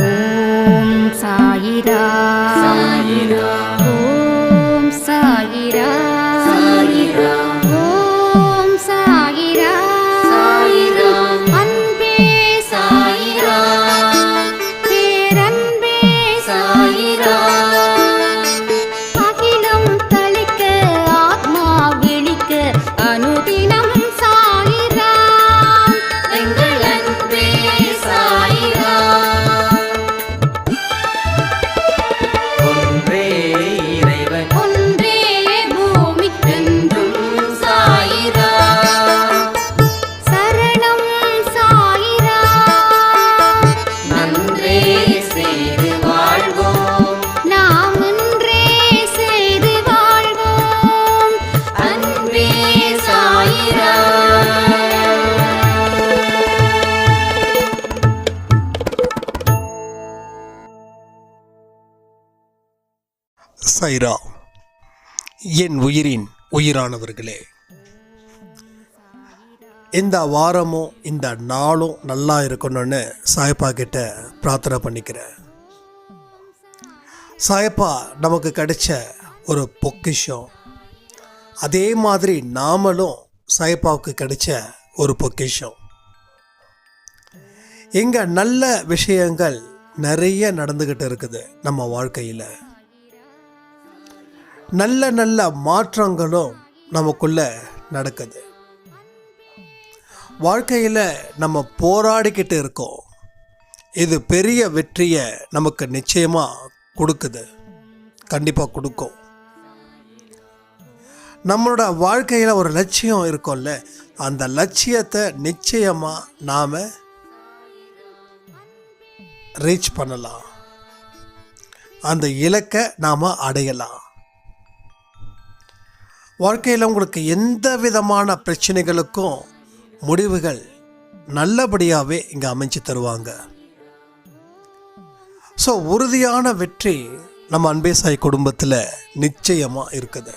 ஓம் சாயிரா சாயிரா ஓம் சைரா என் உயிரின் உயிரானவர்களே இந்த வாரமும் இந்த நாளும் நல்லா இருக்கணும்னு சாயப்பா கிட்ட பிரார்த்தனை பண்ணிக்கிறேன். சாயப்பா நமக்கு கிடைச்ச ஒரு பொக்கிஷம். அதே மாதிரி நாமளும் சாயப்பாவுக்கு கிடைச்ச ஒரு பொக்கிஷம். எங்கள் நல்ல விஷயங்கள் நிறைய நடந்துக்கிட்டு இருக்குது நம்ம வாழ்க்கையில். நல்ல நல்ல மாற்றங்களும் நமக்குள்ள நடக்குது. வாழ்க்கையில் நம்ம போராடிக்கிட்டு இருக்கோம். இது பெரிய வெற்றியை நமக்கு நிச்சயமாக கொடுக்குது. கண்டிப்பாக கொடுக்கும். நம்மளோட வாழ்க்கையில் ஒரு லட்சியம் இருக்கும்ல அந்த லட்சியத்தை நிச்சயமாக நாம் ரீச் பண்ணலாம். அந்த இலக்கை நாம் அடையலாம். வாழ்க்கையில் உங்களுக்கு எந்த விதமான பிரச்சனைகளுக்கும் முடிவுகள் நல்லபடியாகவே இங்கே அமைஞ்சு தருவாங்க. ஸோ உறுதியான வெற்றி நம்ம அன்பே சாய் குடும்பத்தில் நிச்சயமாக இருக்குது.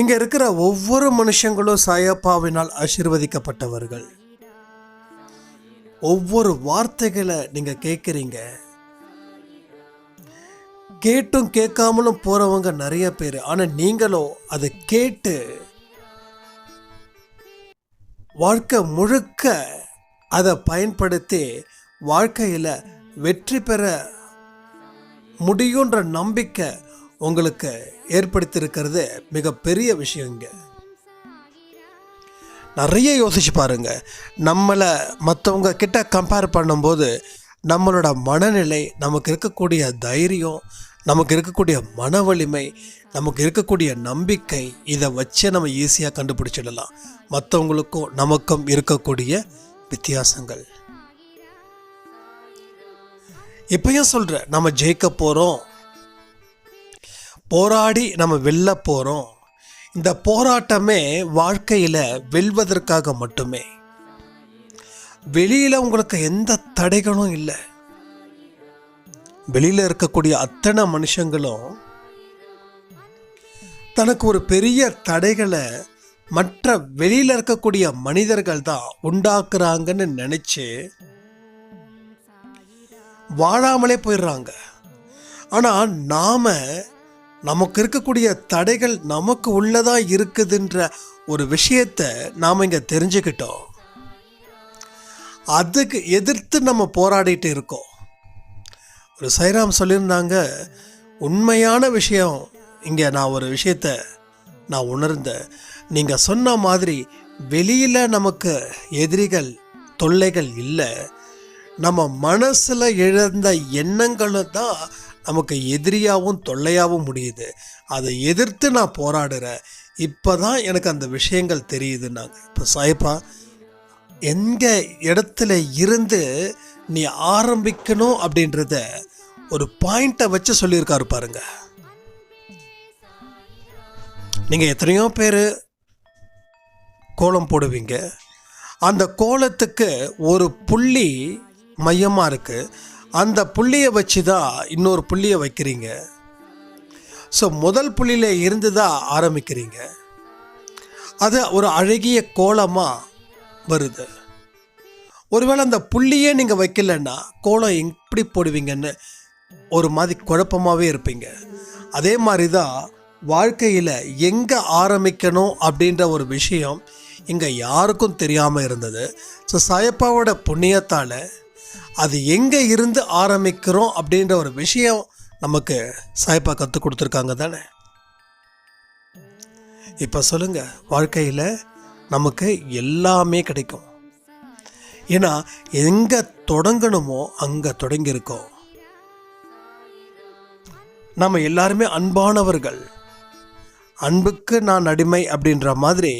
இங்கே இருக்கிற ஒவ்வொரு மனுஷங்களும் சாயப்பாவினால் ஆசீர்வதிக்கப்பட்டவர்கள். ஒவ்வொரு வார்த்தைகளை நீங்கள் கேட்குறீங்க. கேட்டும் கேட்காமலும் போறவங்க நிறைய பேர். ஆனா நீங்களும் அதை கேட்டு வாழ்க்கை முழுக்க அதை பயன்படுத்தி வாழ்க்கையில் வெற்றி பெற முடியுன்ற நம்பிக்கை உங்களுக்கு ஏற்படுத்தியிருக்கிறது மிகப்பெரிய விஷயங்க நிறைய யோசிச்சு பாருங்க. நம்மளை மற்றவங்க கிட்ட கம்பேர் பண்ணும்போது நம்மளோட மனநிலை நமக்கு இருக்கக்கூடிய தைரியம் நமக்கு இருக்கக்கூடிய மன வலிமை நமக்கு இருக்கக்கூடிய நம்பிக்கை இதை வச்சே நம்ம ஈஸியாக கண்டுபிடிச்சிடலாம். மற்றவங்களுக்கும் நமக்கும் இருக்கக்கூடிய வித்தியாசங்கள். இப்பயும் சொல்கிறேன் நம்ம ஜெயிக்க போகிறோம் போராடி நம்ம வெல்ல போகிறோம் இந்த போராட்டமே வாழ்க்கையில் வெல்வதற்காக மட்டுமே. வெளியில் உங்களுக்கு எந்த தடைகளும் இல்லை. வெளியில் இருக்கக்கூடிய அத்தனை மனுஷங்களும் தனக்கு ஒரு பெரிய தடைகளை மற்ற வெளியில் இருக்கக்கூடிய மனிதர்கள் தான் உண்டாக்குறாங்கன்னு நினச்சி வாழாமலே போயிடுறாங்க. ஆனால் நாம் நமக்கு இருக்கக்கூடிய தடைகள் நமக்கு உள்ளதாக இருக்குதுன்ற ஒரு விஷயத்தை நாம் இங்கே தெரிஞ்சுக்கிட்டோம். அதுக்கு எதிர்த்து நம்ம போராடிட்டு இருக்கோம். ஒரு சைராம் சொல்லியிருந்தாங்க உண்மையான விஷயம். இங்கே நான் ஒரு விஷயத்த நான் உணர்ந்தேன். நீங்கள் சொன்ன மாதிரி வெளியில் நமக்கு எதிரிகள் தொல்லைகள் இல்லை. நம்ம மனசில் இழந்த எண்ணங்களும் தான் நமக்கு எதிரியாகவும் தொல்லையாகவும் முடியுது. அதை எதிர்த்து நான் போராடுறேன். இப்போ தான் எனக்கு அந்த விஷயங்கள் தெரியுதுன்னாங்க. இப்போ சாயப்பா எங்கள் இடத்துல இருந்து நீ ஆரம்பிக்கணும் அப்படின்றத ஒரு பாயிண்ட்டை வச்சு சொல்லியிருக்காரு பாருங்க. நீங்கள் எத்தனையோ பேர் கோலம் போடுவீங்க. அந்த கோலத்துக்கு ஒரு புள்ளி மையமாக இருக்குது அந்த புள்ளியை வச்சு தான் இன்னொரு புள்ளியை வைக்கிறீங்க. ஸோ முதல் புள்ளியில் இருந்து தான் ஆரம்பிக்கிறீங்க. அது ஒரு அழகிய கோலமாக வருது. ஒருவேளை அந்த புள்ளியே நீங்கள் வைக்கலன்னா கோலம் எப்படி போடுவீங்கன்னு ஒரு மாதிரி குழப்பமாகவே இருப்பீங்க. அதே மாதிரி தான் வாழ்க்கையில் எங்கே ஆரம்பிக்கணும் அப்படின்ற ஒரு விஷயம் இங்கே யாருக்கும் தெரியாமல் இருந்தது. ஸோ சாயப்பாவோட புண்ணியத்தால் அது எங்கே இருந்து ஆரம்பிக்கிறோம் அப்படின்ற ஒரு விஷயம் நமக்கு சாயப்பா கற்றுக் கொடுத்துருக்காங்க தானே? இப்போ சொல்லுங்கள் வாழ்க்கையில் நமக்கு எல்லாமே கிடைக்கும். ஏன்னா எங்கே தொடங்கணுமோ அங்கே தொடங்கியிருக்கோம். நம்ம எல்லாருமே அன்பானவர்கள். அன்புக்கு நான் அடிமை அப்படின்ற மாதிரி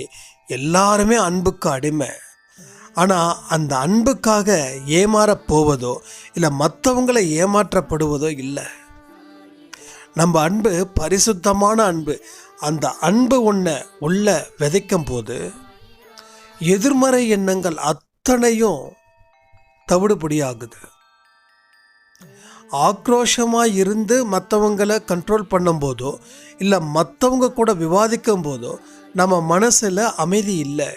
எல்லாருமே அன்புக்கு அடிமை. ஆனால் அந்த அன்புக்காக ஏமாற போவதோ இல்லை மற்றவங்களை ஏமாற்றப்படுவதோ இல்லை. நம்ம அன்பு பரிசுத்தமான அன்பு. அந்த அன்பு ஒன்றை உள்ள விதைக்கும் போது எதிர்மறை எண்ணங்கள் அத்தனையும் தவிடுபடியாகுது. ஆக்ரோஷமாக இருந்து மற்றவங்களை கண்ட்ரோல் பண்ணும்போதோ இல்லை மற்றவங்க கூட விவாதிக்கும் போதோ நம்ம மனசில் அமைதி இல்லை.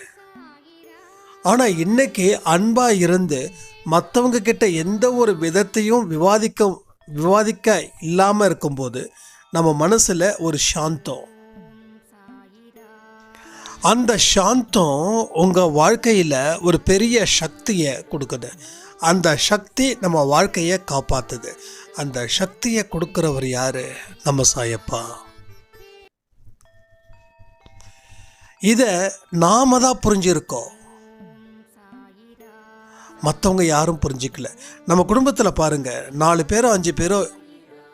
ஆனால் இன்றைக்கி அன்பாக இருந்து மற்றவங்க கிட்ட எந்த ஒரு விதத்தையும் விவாதிக்க விவாதிக்க இல்லாமல் இருக்கும்போது நம்ம மனசில் ஒரு சாந்தம். அந்த சாந்தம் உங்கள் வாழ்க்கையில் ஒரு பெரிய சக்தியை கொடுக்குது. அந்த சக்தி நம்ம வாழ்க்கையை காப்பாத்துது. அந்த சக்தியை கொடுக்குறவர் யாரு? நம்ம சாயப்பா. இதை நாம தான் புரிஞ்சிருக்கோம். மற்றவங்க யாரும் புரிஞ்சிக்கல. நம்ம குடும்பத்தில் பாருங்க நாலு பேரோ அஞ்சு பேரோ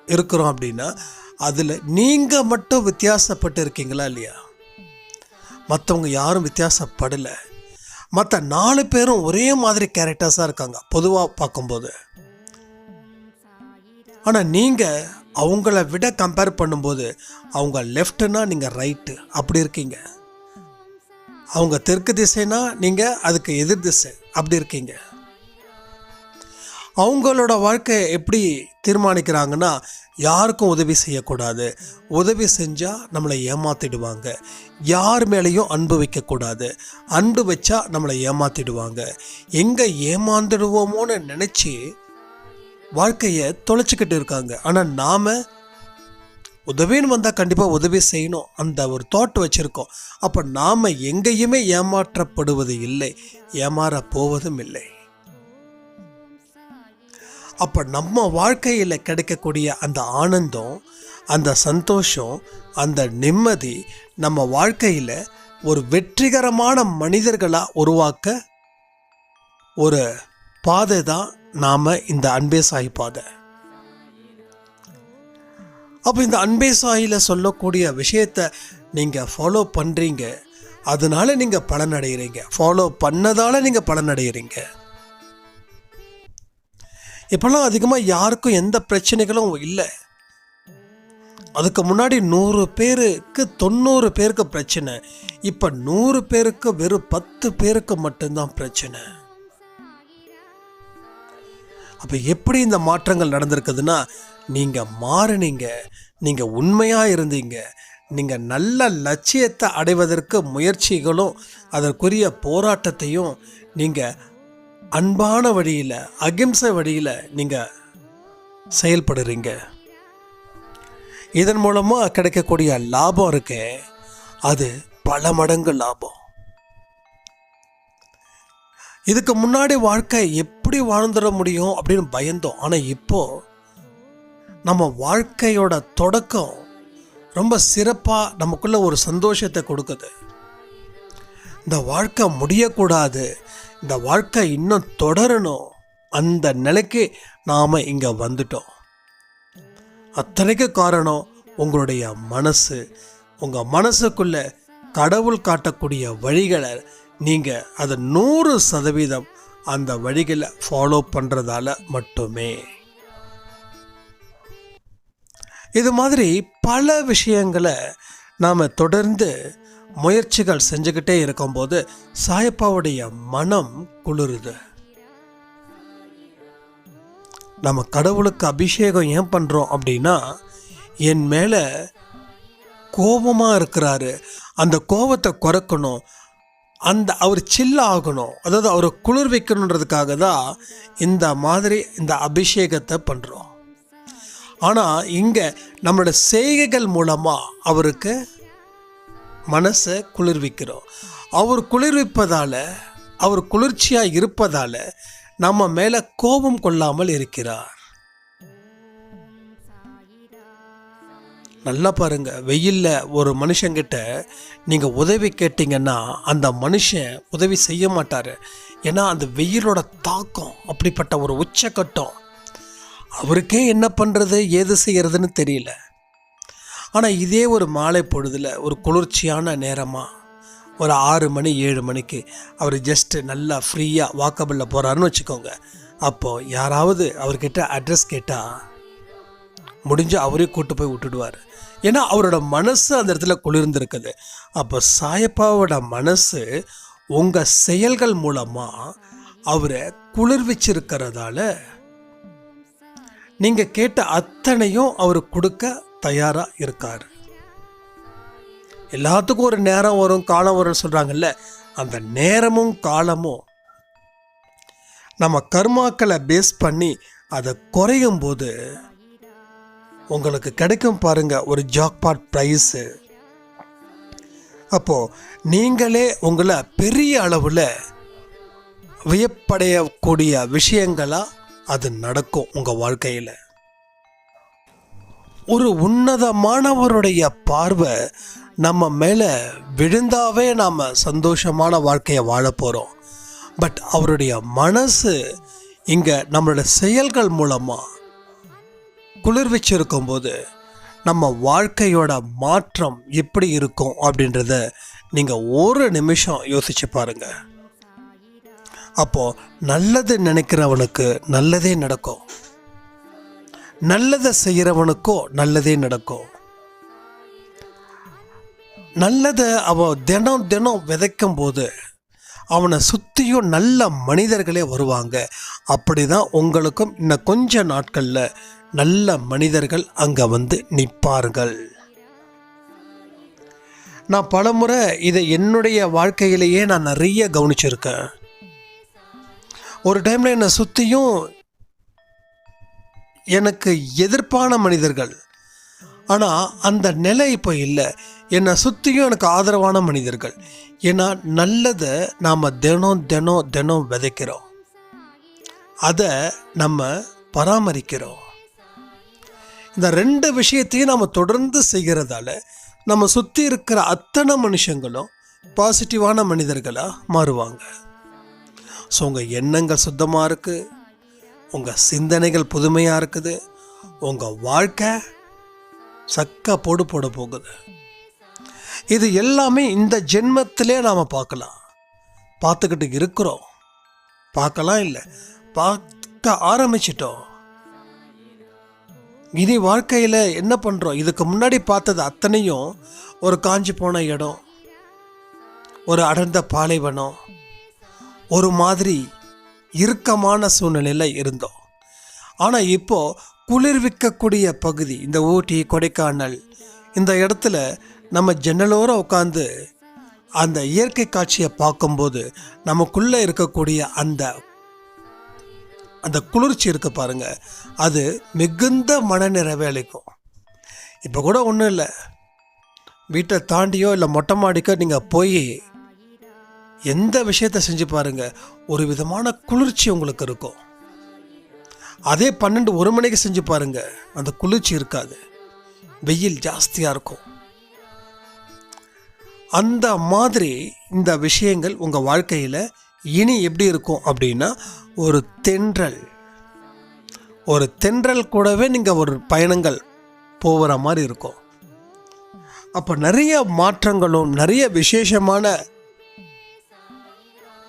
இருக்கிறோம் அப்படின்னா அதில் நீங்கள் மட்டும் வித்தியாசப்பட்டு இருக்கீங்களா இல்லையா? மற்றவங்க யாரும் வித்தியாசப்படலை. மற்ற நாலு பேரும் ஒரே மாதிரி கேரக்டர்ஸாக இருக்காங்க பொதுவாக பார்க்கும்போது. ஆனால் நீங்கள் அவங்கள விட கம்பேர் பண்ணும்போது அவங்க லெஃப்ட்னா நீங்கள் ரைட்டு அப்படி இருக்கீங்க. அவங்க தெற்கு திசைனா நீங்கள் அதுக்கு எதிர் திசை அப்படி இருக்கீங்க. அவங்களோட வாழ்க்கை எப்படி தீர்மானிக்கிறாங்கன்னா யாருக்கும் உதவி செய்யக்கூடாது. உதவி செஞ்சால் நம்மளை ஏமாத்திடுவாங்க. யார் மேலேயும் அன்பு வைக்கக்கூடாது. அன்பு வச்சா நம்மளை ஏமாத்திடுவாங்க. எங்கே ஏமாந்துடுவோமோன்னு நினச்சி வாழ்க்கையை தொலைச்சிக்கிட்டு இருக்காங்க. ஆனால் நாம் உதவின்னு வந்தால் கண்டிப்பாக உதவி செய்யணும். அந்த ஒரு தாட் வச்சுருக்கோம். அப்போ நாம் எங்கேயுமே ஏமாற்றப்படுவது இல்லை. ஏமாற போவதும் இல்லை. அப்போ நம்ம வாழ்க்கையில் கிடைக்கக்கூடிய அந்த ஆனந்தம் அந்த சந்தோஷம் அந்த நிம்மதி நம்ம வாழ்க்கையில் ஒரு வெற்றிகரமான மனிதர்களாக உருவாக்க ஒரு பாதை தான் நாம் இந்த அன்பே சாய் பாதை. அப்போ இந்த அன்பே சாயில் சொல்லக்கூடிய விஷயத்தை நீங்கள் ஃபாலோ பண்ணுறீங்க அதனால் நீங்கள் பலனடைகிறீங்க ஃபாலோ பண்ணதால் நீங்கள் பலனடைகிறீங்க இப்போல்லாம் அதிகமாக யாருக்கும் எந்த பிரச்சனைகளும் இல்லை. அதுக்கு முன்னாடி நூறு பேருக்கு தொண்ணூறு பேருக்கு பிரச்சனை. இப்போ நூறு பேருக்கு வெறும் பத்து பேருக்கு மட்டும்தான் பிரச்சனை. அப்போ எப்படி இந்த மாற்றங்கள் நடந்திருக்குதுன்னா நீங்கள் மாறுனீங்க நீங்கள் உண்மையாக இருந்தீங்க நீங்கள் நல்ல லட்சியத்தை அடைவதற்கு முயற்சிகளும் அதற்குரிய போராட்டத்தையும் நீங்கள் அன்பான வழியில் அகிம்சை வழியில் நீங்கள் செயல்படுறீங்க. இதன் மூலமாக கிடைக்கக்கூடிய லாபம் இருக்கே அது பல மடங்கு லாபம். இதுக்கு முன்னாடி வாழ்க்கை எப்படி வாழ்ந்துட முடியும் அப்படின்னு பயந்தோம். ஆனால் இப்போ நம்ம வாழ்க்கையோட தொடக்கம் ரொம்ப சிறப்பாக நமக்குள்ள ஒரு சந்தோஷத்தை கொடுக்குது. இந்த வாழ்க்கை முடியக்கூடாது. இந்த வாழ்க்கை இன்னும் தொடரணும். அந்த நிலைக்கு நாம் இங்கே வந்துட்டோம். அத்தனைக்கு காரணம் உங்களுடைய மனசு. உங்கள் மனசுக்குள்ளே கடவுள் காட்டக்கூடிய வழிகளை நீங்கள் அதை நூறு சதவீதம் அந்த வழிகளை ஃபாலோ பண்ணுறதால மட்டுமே. இது மாதிரி பல விஷயங்களை நாம் தொடர்ந்து முயற்சிகள் செஞ்சுக்கிட்டே இருக்கும்போது சாயப்பாவுடைய மனம் குளிருது. நம்ம கடவுளுக்கு அபிஷேகம் ஏன் பண்ணுறோம் அப்படின்னா என் மேலே கோபமாக இருக்கிறாரு. அந்த கோபத்தை குறைக்கணும். அந்த அவர் சில்ல ஆகணும் அதாவது அவரை குளிர் வைக்கணுன்றதுக்காக தான் இந்த மாதிரி இந்த அபிஷேகத்தை பண்ணுறோம் ஆனால் இங்கே நம்மளோட செய்கைகள் மூலமாக அவருக்கு மனசை குளிர்விக்கிறோம். அவர் குளிர்விப்பதால் அவர் குளிர்ச்சியாக இருப்பதால் நம்ம மேலே கோபம் கொள்ளாமல் இருக்கிறார். நல்லா பாருங்க வெயிலில் ஒரு மனுஷங்கிட்ட நீங்கள் உதவி கேட்டிங்கன்னா அந்த மனுஷன் உதவி செய்ய மாட்டார். ஏன்னா அந்த வெயிலோட தாக்கம் அப்படிப்பட்ட ஒரு உச்சக்கட்டம். அவருக்கே என்ன பண்ணுறது ஏது செய்கிறதுன்னு தெரியல. ஆனால் இதே ஒரு மாலை பொழுதில் ஒரு குளிர்ச்சியான நேரமாக ஒரு ஆறு மணி ஏழு மணிக்கு அவர் ஜஸ்ட்டு நல்லா ஃப்ரீயாக வாக்கபிளில் போகிறாருன்னு வச்சுக்கோங்க. அப்போது யாராவது அவர்கிட்ட அட்ரஸ் கேட்டால் முடிஞ்சு அவரே கூட்டு போய் விட்டுடுவார். ஏன்னா அவரோட மனசு அந்த இடத்துல குளிர்ந்துருக்குது. அப்போ சாயப்பாவோட மனசு உங்கள் செயல்கள் மூலமாக அவரை குளிர்விச்சிருக்கிறதால நீங்கள் கேட்ட அத்தனையும் அவர் கொடுக்க தயாராக இருக்கார். எல்லாத்துக்கும் ஒரு நேரம் வரும் காலம் வரும்னு சொல்கிறாங்கல்ல அந்த நேரமும் காலமும் நம்ம கர்மாக்களை பேஸ் பண்ணி அதை குறையும் போது உங்களுக்கு கிடைக்கும் பாருங்க ஒரு ஜாக்பாட் ப்ரைஸு அப்போது நீங்களே உங்களை பெரிய அளவில் வியப்படையக்கூடிய விஷயங்களாக அது நடக்கும் உங்கள் வாழ்க்கையில். ஒரு உன்னதமானவருடைய பார்வை நம்ம மேலே விழுந்தாவே நாம் சந்தோஷமான வாழ்க்கையை வாழ போகிறோம் பட் அவருடைய மனசு இங்கே நம்மளோட செயல்கள் மூலமாக குளிர்விச்சிருக்கும் போது நம்ம வாழ்க்கையோட மாற்றம் எப்படி இருக்கும் அப்படின்றத நீங்கள் ஒரு நிமிஷம் யோசிச்சு பாருங்கள் அப்போது நல்லது நினைக்கிறவனுக்கு நல்லதே நடக்கும். நல்லதை செய்கிறவனுக்கோ நல்லதே நடக்கும். நல்லதை அவன் தினம் தினம் விதைக்கும் போது அவனை சுற்றியும் நல்ல மனிதர்களே வருவாங்க. அப்படி தான் உங்களுக்கும் இன்னும் கொஞ்ச நாட்களில் நல்ல மனிதர்கள் அங்கே வந்து நிற்பார்கள். நான் பலமுறை இதை என்னுடைய வாழ்க்கையிலேயே நான் நிறைய கவனிச்சிருக்கேன். ஒரு டைமில் என்னை சுற்றியும் எனக்கு எதிர்ப்பான மனிதர்கள். ஆனால் அந்த நிலை இப்போ இல்லை. என்னை சுற்றியும் எனக்கு ஆதரவான மனிதர்கள். ஏன்னா நல்லதை நாம் தினம் தினம் தினம் விதைக்கிறோம். அதை நம்ம பராமரிக்கிறோம். இந்த ரெண்டு விஷயத்தையும் நம்ம தொடர்ந்து செய்கிறதால நம்ம சுற்றி இருக்கிற அத்தனை மனுஷங்களும் பாசிட்டிவான மனிதர்களாக மாறுவாங்க. ஸோ உங்கள் எண்ணங்கள் சுத்தமாக இருக்குது உங்கள் சிந்தனைகள் புதுமையாக இருக்குது. உங்கள் வாழ்க்கை சக்க போடு போட போகுது. இது எல்லாமே இந்த ஜென்மத்திலே நாம் பார்க்கலாம். பார்த்துக்கிட்டு இருக்கிறோம். பார்க்கலாம் இல்லை. பார்க்க ஆரம்பிச்சிட்டோம். இனி வாழ்க்கையில் என்ன பண்ணுறோம் இதுக்கு முன்னாடி பார்த்தது அத்தனையும் ஒரு காஞ்சி போன இடம். ஒரு அடர்ந்த பாலைவனம். ஒரு மாதிரி இறுக்கமான சூழ்நிலையில் இருந்தோம். ஆனால் இப்போது குளிர்விக்கக்கூடிய பகுதி இந்த ஊட்டி கொடைக்கானல் இந்த இடத்துல நம்ம ஜன்னலோரம் உட்காந்து அந்த இயற்கை காட்சியை பார்க்கும்போது நமக்குள்ளே இருக்கக்கூடிய அந்த அந்த குளிர்ச்சி இருக்கு பாருங்க. அது மிகுந்த மனநிறைவை அளிக்கும் இப்போ கூட ஒன்றும் இல்லை. வீட்டை தாண்டியோ இல்லை மொட்டை மாடிக்கோ நீங்கள் போய் எந்த விஷயத்தை செஞ்சு பாருங்க ஒரு விதமான குளிர்ச்சி உங்களுக்கு இருக்கும். அதே பன்னெண்டு ஒரு மணிக்கு செஞ்சு பாருங்க அந்த குளிர்ச்சி இருக்காது. வெயில் ஜாஸ்தியாக இருக்கும். அந்த மாதிரி இந்த விஷயங்கள் உங்கள் வாழ்க்கையில் இனி எப்படி இருக்கும் அப்படின்னா ஒரு தென்றல். ஒரு தென்றல் கூடவே நீங்கள் ஒரு பயணங்கள் போகிற மாதிரி இருக்கும். அப்போ நிறைய மாற்றங்களும் நிறைய விசேஷமான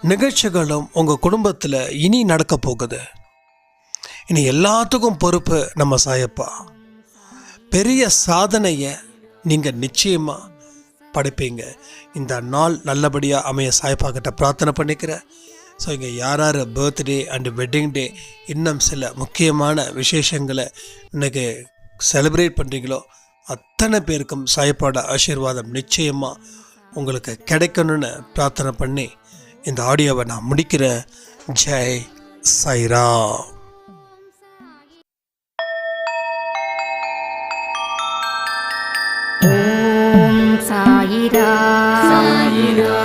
நிகழ்ச்சிகளும் உங்கள் குடும்பத்தில் இனி நடக்க போகுது. இனி எல்லாத்துக்கும் பொறுப்பு நம்ம சாயப்பா. பெரிய சாதனையை நீங்கள் நிச்சயமாக படைப்பீங்க. இந்த நாள் நல்லபடியாக அமைய சாயப்பா கிட்ட பிரார்த்தனை பண்ணிக்கிறேன் ஸோ இங்கே யார் யார் பர்த்டே அண்டு வெட்டிங் டே இன்னும் சில முக்கியமான விசேஷங்களை இன்றைக்கி செலிப்ரேட் பண்ணுறீங்களோ அத்தனை பேருக்கும் சாயப்பாட ஆசீர்வாதம் நிச்சயமாக உங்களுக்கு கிடைக்கணும்னு பிரார்த்தனை பண்ணி இந்த ஆடியோவை நான் முடிக்கிறேன் ஜெய் சைரா ஓம் சாயிரா சாயிரா